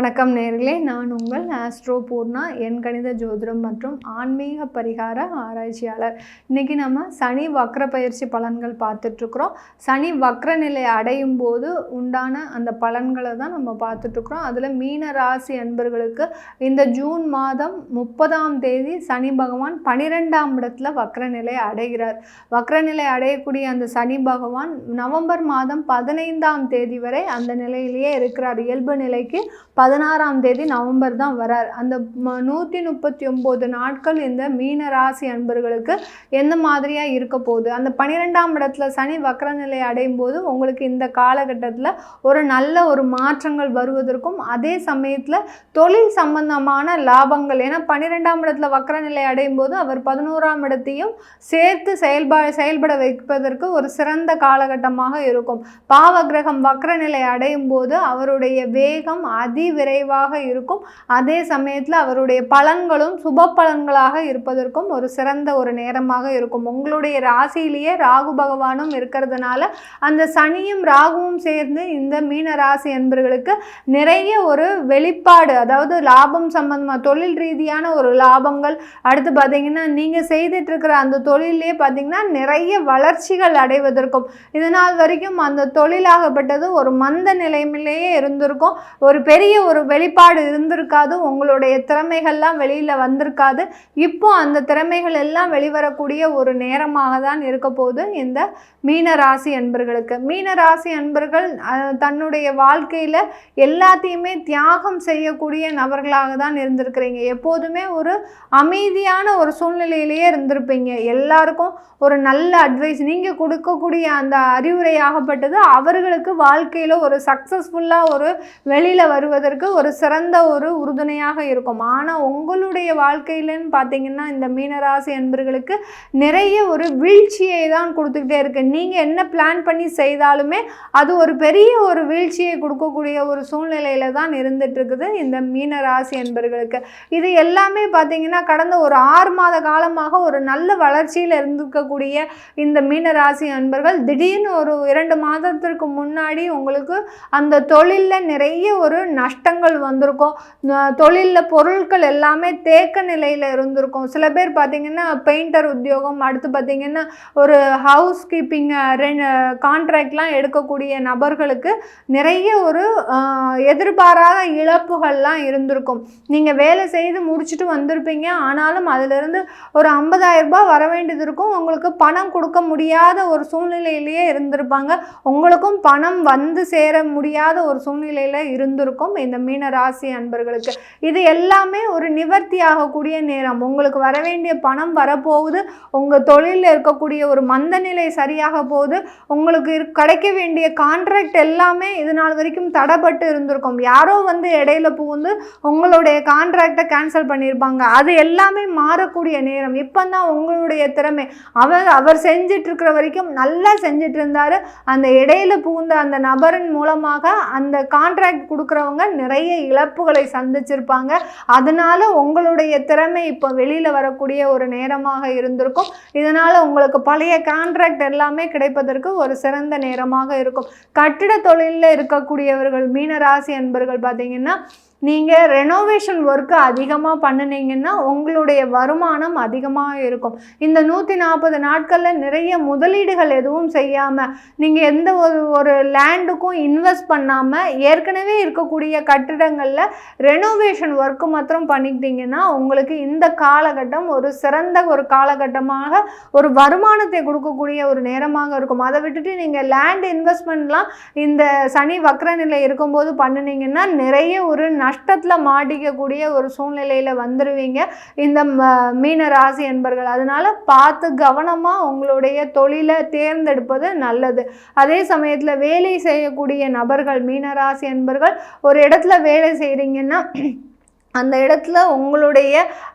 வணக்கம் நேர்களே. நான் உங்கள் ஆஸ்ட்ரோ பூர்ணா என் கணித ஜோதிடம் மற்றும் ஆன்மீக பரிகார ஆராய்ச்சியாளர். இன்றைக்கி நம்ம சனி வக்ர பயிற்சி பலன்கள் பார்த்துட்ருக்குறோம். சனி வக்ர நிலை அடையும் போது உண்டான அந்த பலன்களை தான் நம்ம பார்த்துட்ருக்குறோம். அதில் மீன ராசி அன்பர்களுக்கு இந்த ஜூன் மாதம் முப்பதாம் தேதி சனி பகவான் பனிரெண்டாம் இடத்துல வக்ர நிலை அடைகிறார். வக்ர நிலை அடையக்கூடிய அந்த சனி பகவான் நவம்பர் மாதம் பதினைந்தாம் தேதி வரை அந்த நிலையிலேயே இருக்கிறார். இயல்பு நிலைக்கு பதினாறாம் தேதி நவம்பர் தான் வரார். அந்த நூற்றி முப்பத்தி ஒம்பது நாட்கள் இந்த மீன ராசி அன்பர்களுக்கு எந்த மாதிரியாக இருக்க போகுது? அந்த பன்னிரெண்டாம் இடத்துல சனி வக்கரநிலை அடையும் போது உங்களுக்கு இந்த காலகட்டத்தில் ஒரு நல்ல ஒரு மாற்றங்கள் வருவதற்கும் அதே சமயத்தில் தொழில் சம்பந்தமான லாபங்கள். ஏன்னா பன்னிரெண்டாம் இடத்துல வக்கரநிலை அடையும் போது அவர் பதினோராம் இடத்தையும் சேர்த்து செயல்பா செயல்பட வைப்பதற்கு ஒரு சிறந்த காலகட்டமாக இருக்கும். பாவ கிரகம் நிலை அடையும் போது அவருடைய வேகம் அதி விரைவாக இருக்கும். அதே சமயத்தில் அவருடைய பலன்களும் சுப பலன்களாக இருப்பதற்கும் ஒரு சிறந்த ஒரு நேரமாக இருக்கும். உங்களுடைய ராசியிலேயே ராகு பகவானும் இருக்கிறதுனால அந்த சனியும் ராகுவும் சேர்ந்து இந்த மீன ராசி என்பர்களுக்கு நிறைய ஒரு வெளிப்பாடு அதாவது லாபம் சம்பந்தமாக தொழில் ரீதியான ஒரு லாபங்கள். அடுத்து பார்த்தீங்கன்னா நீங்கள் செய்துட்டு இருக்கிற அந்த தொழிலே பார்த்தீங்கன்னா நிறைய வளர்ச்சிகள் அடைவதற்கும் இதனால் வரைக்கும் அந்த தொழிலாகப்பட்டது ஒரு மந்த நிலைமையிலேயே இருந்திருக்கும். ஒரு பெரிய ஒரு வெளிப்பாடு இருந்திருக்காது உங்களுடைய திறமைகள்லாம் வெளியில் வந்திருக்காது. இப்போ அந்த திறமைகள் எல்லாம் வெளிவரக்கூடிய ஒரு நேரமாக தான் இருக்க போகுது இந்த மீன ராசி அன்பர்களுக்கு. மீன ராசி அன்பர்கள் தன்னுடைய வாழ்க்கையில் எல்லாத்தையுமே தியாகம் செய்யக்கூடிய நபர்களாக தான் இருந்திருக்கிறீங்க. எப்போதுமே ஒரு அமைதியான ஒரு சூழ்நிலையிலேயே இருந்திருப்பீங்க. எல்லாருக்கும் ஒரு நல்ல அட்வைஸ் நீங்கள் கொடுக்கக்கூடிய அந்த அறிவுரையாகப்பட்டது அவர்களுக்கு வாழ்க்கையில் ஒரு சக்ஸஸ்ஃபுல்லாக ஒரு வெளியில் வருவதற்கு ஒரு சிறந்த ஒரு உறுதுணையாக இருக்கும். ஆனால் உங்களுடைய வாழ்க்கையிலன்னு பார்த்தீங்கன்னா இந்த மீனராசி அன்பர்களுக்கு நிறைய ஒரு வீழ்ச்சியை தான் கொடுத்துக்கிட்டே இருக்கு. நீங்கள் என்ன பிளான் பண்ணி செய்தாலுமே அது ஒரு பெரிய ஒரு வீழ்ச்சியை கொடுக்கக்கூடிய ஒரு சூழ்நிலையில தான் இருந்துட்டு இருக்குது இந்த மீனராசி அன்பர்களுக்கு. இது எல்லாமே பார்த்தீங்கன்னா கடந்த ஒரு ஆறு மாத காலமாக ஒரு நல்ல வளர்ச்சியில் இருந்திருக்கக்கூடிய இந்த மீனராசி அன்பர்கள் திடீர்னு ஒரு இரண்டு மாதத்திற்கு முன்னாடி உங்களுக்கு அந்த தொழிலில் நிறைய ஒரு நஷ்டங்கள் வந்திருக்கும். தொழிலில் பொருட்கள் எல்லாமே தேக்க நிலையில் இருந்திருக்கும். சில பேர் பார்த்திங்கன்னா பெயிண்டர் உத்தியோகம் அடுத்து பார்த்தீங்கன்னா ஒரு ஹவுஸ் கீப்பிங் கான்ட்ராக்ட்லாம் எடுக்கக்கூடிய நபர்களுக்கு நிறைய ஒரு எதிர்பாராத இழப்புகள்லாம் இருந்திருக்கும். நீங்கள் வேலை செய்து முடிச்சுட்டு வந்திருப்பீங்க. ஆனாலும் அதிலிருந்து ஒரு 50000 ரூபாய் வர வேண்டியது இருக்கும். உங்களுக்கு பணம் கொடுக்க முடியாத ஒரு சூழ்நிலையிலேயே இருந்திருப்பாங்க. உங்களுக்கும் பணம் வந்து சேர முடியாத ஒரு சூழ்நிலையில் இருந்திருக்கும். இந்த மீன ராசி அன்பர்களுக்கு. இது எல்லாமே ஒரு நிவர்த்தி ஆகக்கூடிய நேரம். உங்களுக்கு வர வேண்டிய பணம் வரப்போகுது. உங்கள் தொழிலில் இருக்கக்கூடிய ஒரு மந்த நிலை சரியாக போகுது. உங்களுக்கு கிடைக்க வேண்டிய கான்ட்ராக்ட் எல்லாமே இது நாள் வரைக்கும் தடைப்பட்டு இருந்திருக்கும். யாரோ வந்து இடையில புகுந்து உங்களுடைய கான்ட்ராக்டை கேன்சல் பண்ணியிருப்பாங்க அது எல்லாமே மாறக்கூடிய நேரம். இப்போ தான் உங்களுடைய திறமை. அவர் அவர் செஞ்சிட்டு இருக்கிற வரைக்கும் நல்லா செஞ்சிட்டு இருந்தார் அந்த இடையில புகுந்த அந்த நபரின் மூலமாக அந்த கான்ட்ராக்ட் கொடுக்குறவங்க நிறைய இழப்புகளை சந்திச்சிருப்பாங்க. அதனால உங்களுடைய திறமை இப்போ வெளியில் வரக்கூடிய ஒரு நேரமாக இருந்திருக்கும். இதனால் உங்களுக்கு பழைய கான்ட்ராக்ட் எல்லாமே கிடைப்பதற்கு ஒரு சிறந்த நேரமாக இருக்கும். கட்டிட தொழிலில் இருக்கக்கூடியவர்கள் மீனராசி அன்பர்கள் பார்த்தீங்கன்னா நீங்கள் ரெனோவேஷன் ஒர்க்கு அதிகமாக பண்ணுனீங்கன்னா உங்களுடைய வருமானம் அதிகமாக இருக்கும். இந்த நூற்றி நாற்பது நாட்களில் நிறைய முதலீடுகள் எதுவும் செய்யாமல் நீங்கள் எந்த ஒரு ஒரு லேண்டுக்கும் இன்வெஸ்ட் பண்ணாமல் ஏற்கனவே இருக்கக்கூடிய கட்டிடங்களில் ரெனோவேஷன் ஒர்க்கு மாத்திரம் பண்ணிக்கிட்டீங்கன்னா உங்களுக்கு இந்த காலகட்டம் ஒரு சிறந்த ஒரு காலகட்டமாக ஒரு வருமானத்தை கொடுக்கக்கூடிய ஒரு நேரமாக இருக்கும். அதை விட்டுட்டு நீங்கள் லேண்ட் இன்வெஸ்ட்மெண்ட்லாம் இந்த சனி வக்ர நிலை இருக்கும்போது பண்ணினீங்கன்னா நிறைய ஒரு நஷ்டத்தில் மாட்டிக்கக்கூடிய ஒரு சூழ்நிலையில் வந்துடுவீங்க இந்த ம- மீன ராசி என்பர்கள் அதனால் பார்த்து கவனமாக உங்களுடைய தொழிலை தேர்ந்தெடுப்பது நல்லது. அதே சமயத்தில் வேலை செய்யக்கூடிய நபர்கள் மீனராசி என்பர்கள் ஒரு இடத்துல வேலை செய்கிறீங்கன்னா அந்த இடத்துல உங்களுடைய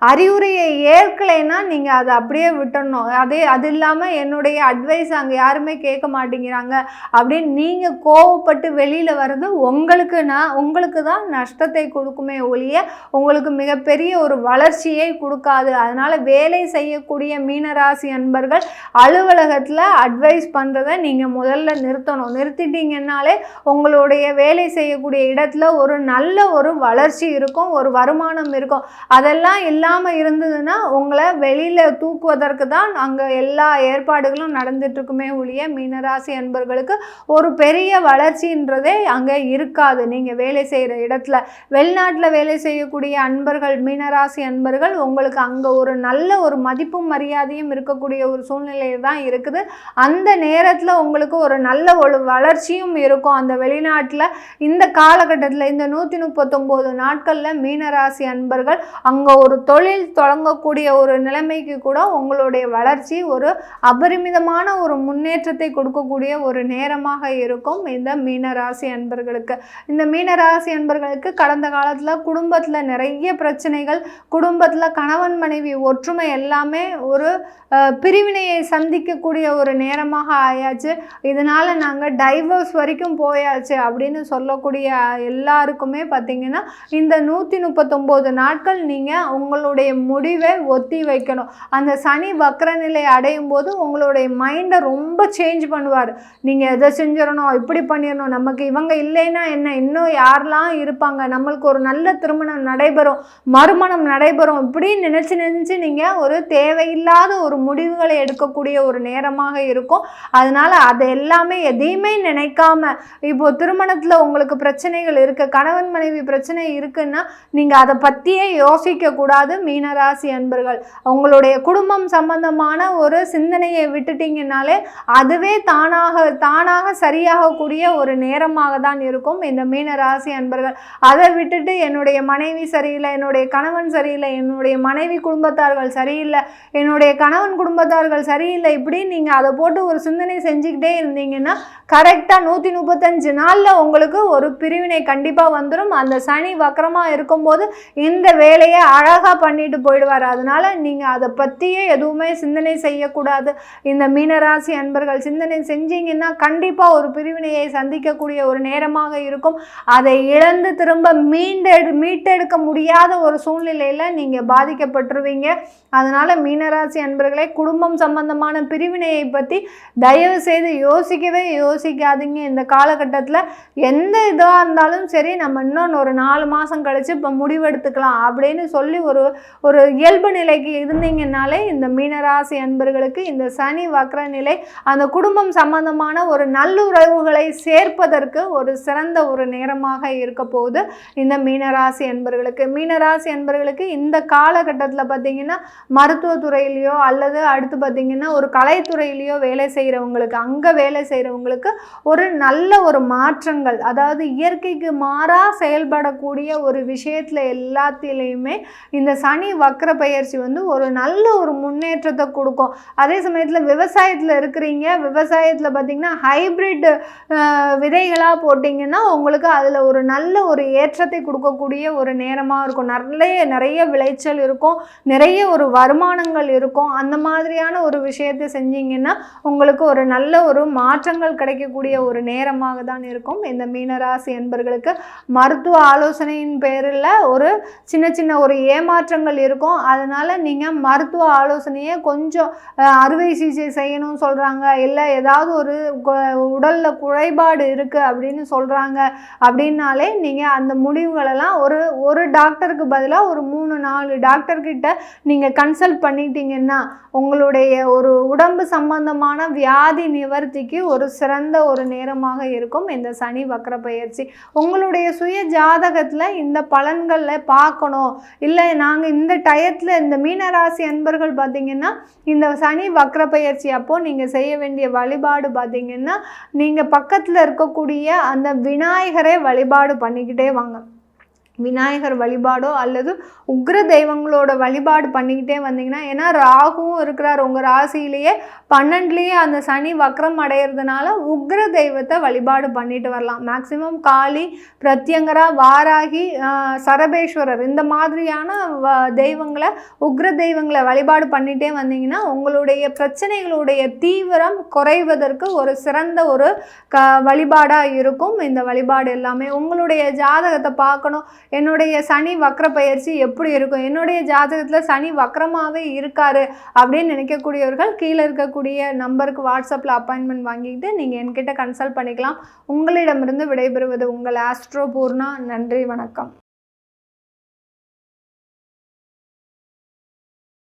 அறிவுரையை ஏற்கலைன்னா நீங்கள் அதை அப்படியே விட்டுடணும் அதே அது இல்லாமல் என்னுடைய அட்வைஸ் அங்கே யாருமே கேட்க மாட்டேங்கிறாங்க அப்படின்னு நீங்கள் கோவப்பட்டு வெளியில் வர்றது உங்களுக்கு நான் உங்களுக்கு தான் நஷ்டத்தை கொடுக்குமே ஒழிய உங்களுக்கு மிகப்பெரிய ஒரு வளர்ச்சியை கொடுக்காது. அதனால் வேலை செய்யக்கூடிய மீனராசி அன்பர்கள் அலுவலகத்தில் அட்வைஸ் பண்ணுறதை நீங்கள் முதல்ல நிறுத்தணும். நிறுத்திட்டீங்கன்னாலே உங்களுடைய வேலை செய்யக்கூடிய இடத்துல ஒரு நல்ல ஒரு வளர்ச்சி இருக்கும் ஒரு வருமானம் இருக்கும். அதெல்லாம் இல்லாமல் இருந்ததுன்னா உங்களை வெளியில் தூக்குவதற்கு தான் அங்கே எல்லா ஏற்பாடுகளும் நடந்துட்டுருக்குமே ஒழிய மீனராசி அன்பர்களுக்கு ஒரு பெரிய வளர்ச்சின்றதே அங்கே இருக்காது. நீங்கள் வேலை செய்கிற இடத்துல வெளிநாட்டில் வேலை செய்யக்கூடிய அன்பர்கள் மீனராசி அன்பர்கள் உங்களுக்கு அங்கே ஒரு நல்ல ஒரு மதிப்பும் மரியாதையும் இருக்கக்கூடிய ஒரு சூழ்நிலையில் தான் இருக்குது. அந்த நேரத்தில் உங்களுக்கு ஒரு நல்ல ஒரு வளர்ச்சியும் இருக்கும். அந்த வெளிநாட்டில் இந்த காலகட்டத்தில் இந்த நூற்றி முப்பத்தொம்போது நாட்களில் மீனராசி அன்பர்கள் அங்கே ஒரு தொழில் தொடங்கக்கூடிய ஒரு நிலைமைக்கு கூட உங்களுடைய வளர்ச்சி ஒரு அபரிமிதமான ஒரு முன்னேற்றத்தை கொடுக்கக்கூடிய ஒரு நேரமாக இருக்கும் இந்த மீனராசி அன்பர்களுக்கு. இந்த மீனராசி அன்பர்களுக்கு கடந்த காலத்தில் குடும்பத்தில் நிறைய பிரச்சனைகள் குடும்பத்தில் கணவன் மனைவி ஒற்றுமை எல்லாமே ஒரு பிரிவினையை சந்திக்கக்கூடிய ஒரு நேரமாக ஆயாச்சு. இதனால் நாங்கள் டைவர்ஸ் வரைக்கும் போயாச்சு அப்படின்னு சொல்லக்கூடிய எல்லாருக்குமே பார்த்தீங்கன்னா இந்த நூற்றி முப்பத்தொம்போது நாட்கள் நீங்கள் உங்களுடைய முடிவை ஒத்தி வைக்கணும். அந்த சனி வக்கர நிலை அடையும் போது உங்களுடைய மைண்டை ரொம்ப சேஞ்ச் பண்ணுவார். நீங்கள் எதை செஞ்சிடணும் இப்படி பண்ணிடணும் நமக்கு இவங்க இல்லைன்னா என்ன? இன்னும் யாரெல்லாம் இருப்பாங்க? நம்மளுக்கு ஒரு நல்ல திருமணம் நடைபெறும். மறுமணம் நடைபெறும். இப்படின்னு நினச்சி நினச்சி நீங்கள் ஒரு தேவையில்லாத ஒரு முடிவுகளை எடுக்கக்கூடிய ஒரு நேரமாக இருக்கும். அதனால் அதை எல்லாமே எதையுமே நினைக்காம இப்போ திருமணத்தில் உங்களுக்கு பிரச்சனைகள் இருக்குது கணவன் மனைவி பிரச்சனை இருக்குன்னா நீங்கள் அதை பற்றியே யோசிக்கக்கூடாது மீனராசி அன்பர்கள். உங்களுடைய குடும்பம் சம்பந்தமான ஒரு சிந்தனையை விட்டுட்டீங்கனாலே அதுவே தானாக தானாக சரியாகக்கூடிய ஒரு நேரமாக தான் இருக்கும் இந்த மீனராசி அன்பர்கள். அதை விட்டுட்டு என்னுடைய மனைவி சரியில்லை என்னுடைய கணவன் சரியில்லை என்னுடைய மனைவி குடும்பத்தார்கள் சரியில்லை என்னுடைய கணவன் குடும்பத்தார்கள் சரியில்லை இப்படி நீங்கள் அதை போட்டு ஒரு சிந்தனை செஞ்சுக்கிட்டே இருந்தீங்கன்னா கரெக்டாக நூற்றி முப்பத்தஞ்சு நாளில் உங்களுக்கு ஒரு பிரிவினை கண்டிப்பாக வந்துடும் அந்த சனி வக்கரமாக இருக்கும்போது இந்த வேலையை அழகாக பண்ணிட்டு போயிடுவார். அதனால நீங்கள் அதை பற்றியே எதுவுமே சிந்தனை செய்யக்கூடாது. இந்த மீனராசி அன்பர்கள் சிந்தனை செஞ்சீங்கன்னா கண்டிப்பாக ஒரு பிரிவினையை சந்திக்கக்கூடிய ஒரு நேரமாக இருக்கும். அதை இழந்து திரும்ப மீண்டெடு மீட்டெடுக்க முடியாத ஒரு சூழ்நிலையில் நீங்கள் பாதிக்கப்பட்டுருவீங்க. அதனால் மீனராசி அன்பர்களே குடும்பம் சம்பந்தமான பிரிவினையை பற்றி தயவு செய்து யோசிக்கவே யோசிக்காதீங்க. இந்த காலகட்டத்தில் எந்த இதாக இருந்தாலும் சரி நம்ம இன்னொன்று ஒரு நாலு மாதம் கழித்து இப்போ முடிவெடுத்துக்கலாம் அப்படின்னு சொல்லி ஒரு ஒரு இயல்பு நிலைக்கு இருந்தீங்கன்னாலே இந்த மீனராசி அன்பர்களுக்கு இந்த சனி வக்ர நிலை அந்த குடும்பம் சம்பந்தமான ஒரு நல்லுறவுகளை சேர்ப்பதற்கு ஒரு சிறந்த ஒரு நேரமாக இருக்க போகுது. இந்த மீனராசி அன்பர்களுக்கு மீனராசி அன்பர்களுக்கு இந்த காலகட்டத்தில் பார்த்தீங்கன்னா மருத்துவத்துறையிலையோ அல்லது அடுத்து பார்த்தீங்கன்னா ஒரு கலைத்துறையிலையோ வேலை செய்கிறவங்களுக்கு அங்கே வேலை செய்கிறவங்களுக்கு ஒரு நல்ல ஒரு மாற்றங்கள் அதாவது இயற்கைக்கு மாறாக செயல்படக்கூடிய ஒரு விஷயத்தில் எல்லாத்திலையுமே இந்த சனி வக்கர பயிற்சி வந்து ஒரு நல்ல ஒரு முன்னேற்றத்தை கொடுக்கும். அதே சமயத்தில் விவசாயத்தில் இருக்கிறீங்க விவசாயத்தில் பார்த்தீங்கன்னா ஹைப்ரிட் விதைகளாக போட்டிங்கன்னா உங்களுக்கு அதில் ஒரு நல்ல ஒரு ஏற்றத்தை கொடுக்கக்கூடிய ஒரு நேரமாக இருக்கும். நிறைய நிறைய விளைச்சல் இருக்கும் நிறைய ஒரு வருமானங்கள் இருக்கும். அந்த மாதிரியான ஒரு விஷயத்தை செஞ்சீங்கன்னா உங்களுக்கு ஒரு நல்ல ஒரு மாற்றங்கள் கிடைக்கக்கூடிய ஒரு நேரமாக தான் இருக்கும். இந்த மீனராசி என்பர்களுக்கு மருத்துவ ஆலோசனையின் பேரில் ஒரு சின்ன சின்ன ஒரு ஏமாற்றங்கள் இருக்கும். அதனால் நீங்கள் மருத்துவ ஆலோசனையை கொஞ்சம் அறுவை சிகிச்சை செய்யணும்னு சொல்கிறாங்க இல்லை ஏதாவது ஒரு உடலில் குறைபாடு இருக்குது அப்படின்னு சொல்கிறாங்க அப்படின்னாலே நீங்கள் அந்த முடிவுகளெல்லாம் ஒரு ஒரு டாக்டருக்கு பதிலாக ஒரு மூணு நாலு டாக்டர்கிட்ட நீங்கள் கன்சல்ட் பண்ணிட்டீங்கன்னா உங்களுடைய ஒரு உடம்பு சம்பந்தமான வியாதி நிவர்த்திக்கு ஒரு சிறந்த ஒரு நேரமாக இருக்கும் இந்த சனி வக்கர பயிற்சி. உங்களுடைய சுய ஜாதகத்தில் இந்த பலன்களில் பார்க்கணும். இல்லை நாங்கள் இந்த டயத்தில் இந்த மீனராசி அன்பர்கள் பார்த்தீங்கன்னா இந்த சனி வக்ர பயிற்சி அப்போ நீங்கள் செய்ய வேண்டிய வழிபாடு பார்த்தீங்கன்னா நீங்கள் பக்கத்தில் இருக்கக்கூடிய அந்த விநாயகரை வழிபாடு பண்ணிக்கிட்டே வாங்க. விநாயகர் வழிபாடோ அல்லது உக்ர தெய்வங்களோட வழிபாடு பண்ணிக்கிட்டே வந்தீங்கன்னா ஏன்னா ராகுவும் இருக்கிறார். உங்கள் ராசியிலேயே பன்னெண்டுலேயே அந்த சனி வக்ரம் அடையிறதுனால உக்ர தெய்வத்தை வழிபாடு பண்ணிட்டு வரலாம். மேக்சிமம் காளி பிரத்யங்கரா வாராகி சரபேஸ்வரர் இந்த மாதிரியான வ- தெய்வங்களை உக்ர தெய்வங்களை வழிபாடு பண்ணிகிட்டே வந்தீங்கன்னா உங்களுடைய பிரச்சனைகளுடைய தீவிரம் குறைவதற்கு ஒரு சிறந்த ஒரு க வழிபாடாக இருக்கும். இந்த வழிபாடு எல்லாமே உங்களுடைய ஜாதகத்தை பார்க்கணும். என்னுடைய சனி வக்ர பயிற்சி எப்படி இருக்கும்? என்னுடைய ஜாதகத்தில் சனி வக்ரமாகவே இருக்காரு அப்படின்னு நினைக்கக்கூடியவர்கள் கீழே இருக்கக்கூடிய நம்பருக்கு வாட்ஸ்அப்பில் அப்பாயின்மெண்ட் வாங்கிக்கிட்டு நீங்கள் என்கிட்ட கன்சல்ட் பண்ணிக்கலாம். உங்களிடமிருந்து விடைபெறுவது உங்கள் ஆஸ்ட்ரோ பூர்ணா. நன்றி வணக்கம்.